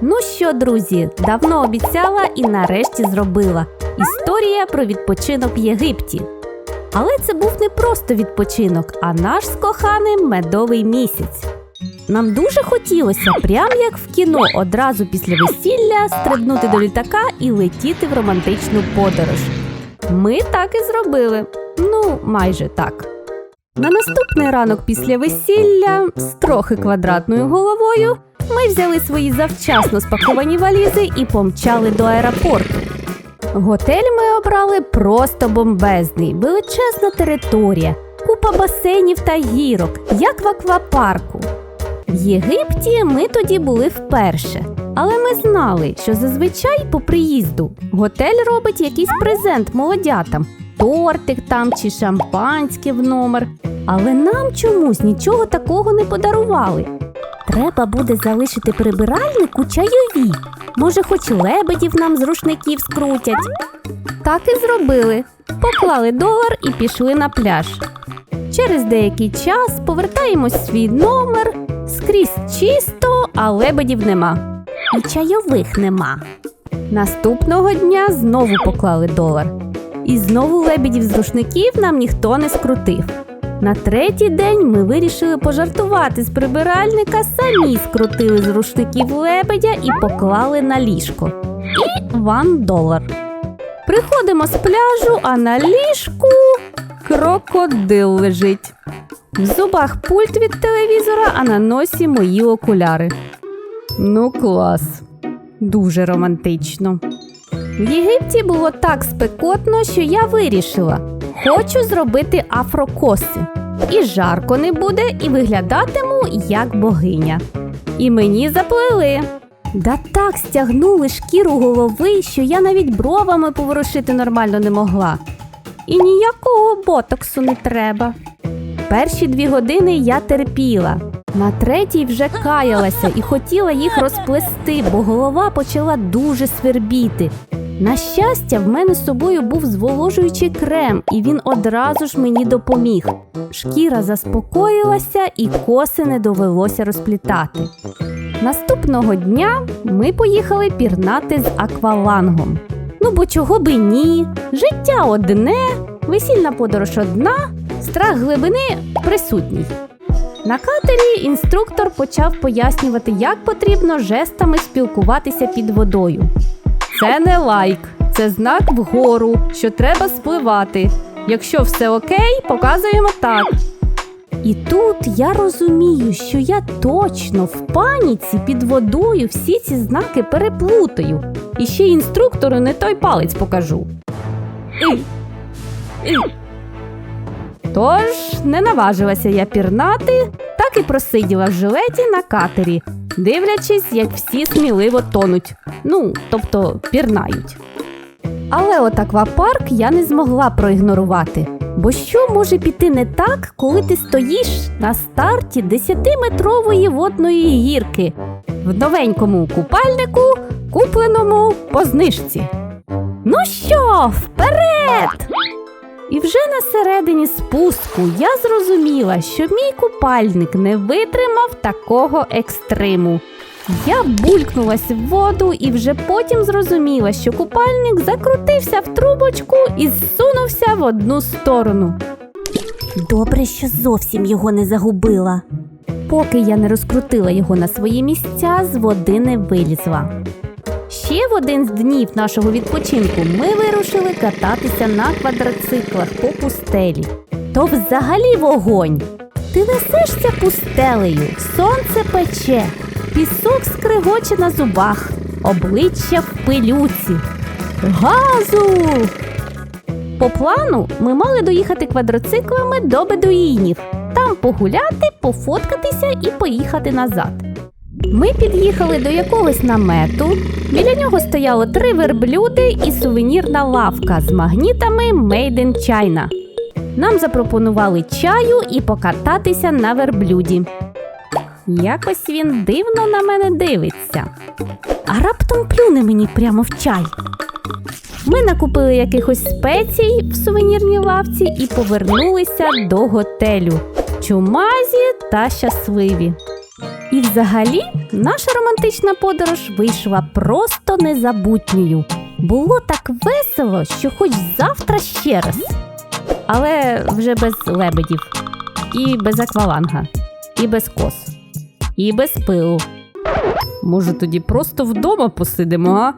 Ну що, друзі, давно обіцяла і нарешті зробила. Історія про відпочинок в Єгипті. Але це був не просто відпочинок, а наш з коханим медовий місяць. Нам дуже хотілося, прям як в кіно, одразу після весілля стрибнути до літака і летіти в романтичну подорож. Ми так і зробили. Ну, майже так. На наступний ранок після весілля з трохи квадратною головою ми взяли свої завчасно спаковані валізи і помчали до аеропорту. Готель ми обрали просто бомбезний, величезна територія, купа басейнів та гірок, як в аквапарку. В Єгипті ми тоді були вперше, але ми знали, що зазвичай по приїзду готель робить якийсь презент молодятам, тортик там чи шампанське в номер. Але нам чомусь нічого такого не подарували. Треба буде залишити прибиральнику чайові. Може, хоч лебедів нам з рушників скрутять. Так і зробили. Поклали долар і пішли на пляж. Через деякий час повертаємось в свій номер, скрізь чисто, а лебедів нема. І чайових нема. Наступного дня знову поклали долар. І знову лебедів з рушників нам ніхто не скрутив. На третій день ми вирішили пожартувати з прибиральника, самі скрутили з рушників лебедя і поклали на ліжко. І ван долар. Приходимо з пляжу, а на ліжку крокодил лежить. В зубах пульт від телевізора, а на носі мої окуляри. Ну, клас. Дуже романтично. В Єгипті було так спекотно, що я вирішила. Хочу зробити афрокоси. І жарко не буде, і виглядатиму як богиня. І мені заплели. Да так стягнули шкіру голови, що я навіть бровами поворушити нормально не могла. І ніякого ботоксу не треба. Перші дві години я терпіла. На третій вже каялася і хотіла їх розплести, бо голова почала дуже свербіти. На щастя, в мене з собою був зволожуючий крем, і він одразу ж мені допоміг. Шкіра заспокоїлася і коси не довелося розплітати. Наступного дня ми поїхали пірнати з аквалангом. Ну бо чого би ні? Життя одне, весільна подорож одна, страх глибини присутній. На катері інструктор почав пояснювати, як потрібно жестами спілкуватися під водою. Це не лайк, це знак вгору, що треба спливати. Якщо все окей, показуємо так. І тут я розумію, що я точно в паніці під водою всі ці знаки переплутаю. І ще інструктору не той палець покажу. Тож не наважилася я пірнати, так і просиділа в жилеті на катері, дивлячись, як всі сміливо тонуть. Ну, тобто пірнають. Але от аквапарк я не змогла проігнорувати. Бо що може піти не так, коли ти стоїш на старті 10-метрової водної гірки в новенькому купальнику, купленому по знижці? Ну що, вперед! І вже на середині спуску я зрозуміла, що мій купальник не витримав такого екстриму. Я булькнулась в воду і вже потім зрозуміла, що купальник закрутився в трубочку і зсунувся в одну сторону. Добре, що зовсім його не загубила. Поки я не розкрутила його на свої місця, з води не вилізла. Ще в один з днів нашого відпочинку ми вирушили кататися на квадроциклах по пустелі. То взагалі вогонь. Ти несешся пустелею, сонце пече, пісок скригоче на зубах, обличчя в пилюці. Газу! По плану ми мали доїхати квадроциклами до бедуїнів, там погуляти, пофоткатися і поїхати назад. Ми під'їхали до якогось намету. Біля нього стояло три верблюди і сувенірна лавка з магнітами Made in China. Нам запропонували чаю і покататися на верблюді. Якось він дивно на мене дивиться, а раптом плюне мені прямо в чай. Ми накупили якихось спецій в сувенірній лавці і повернулися до готелю. Чумазі та щасливі. І взагалі наша романтична подорож вийшла просто незабутньою. Було так весело, що хоч завтра ще раз. Але вже без лебедів, і без акваланга, і без кос, і без пилу. Може, тоді просто вдома посидимо, а?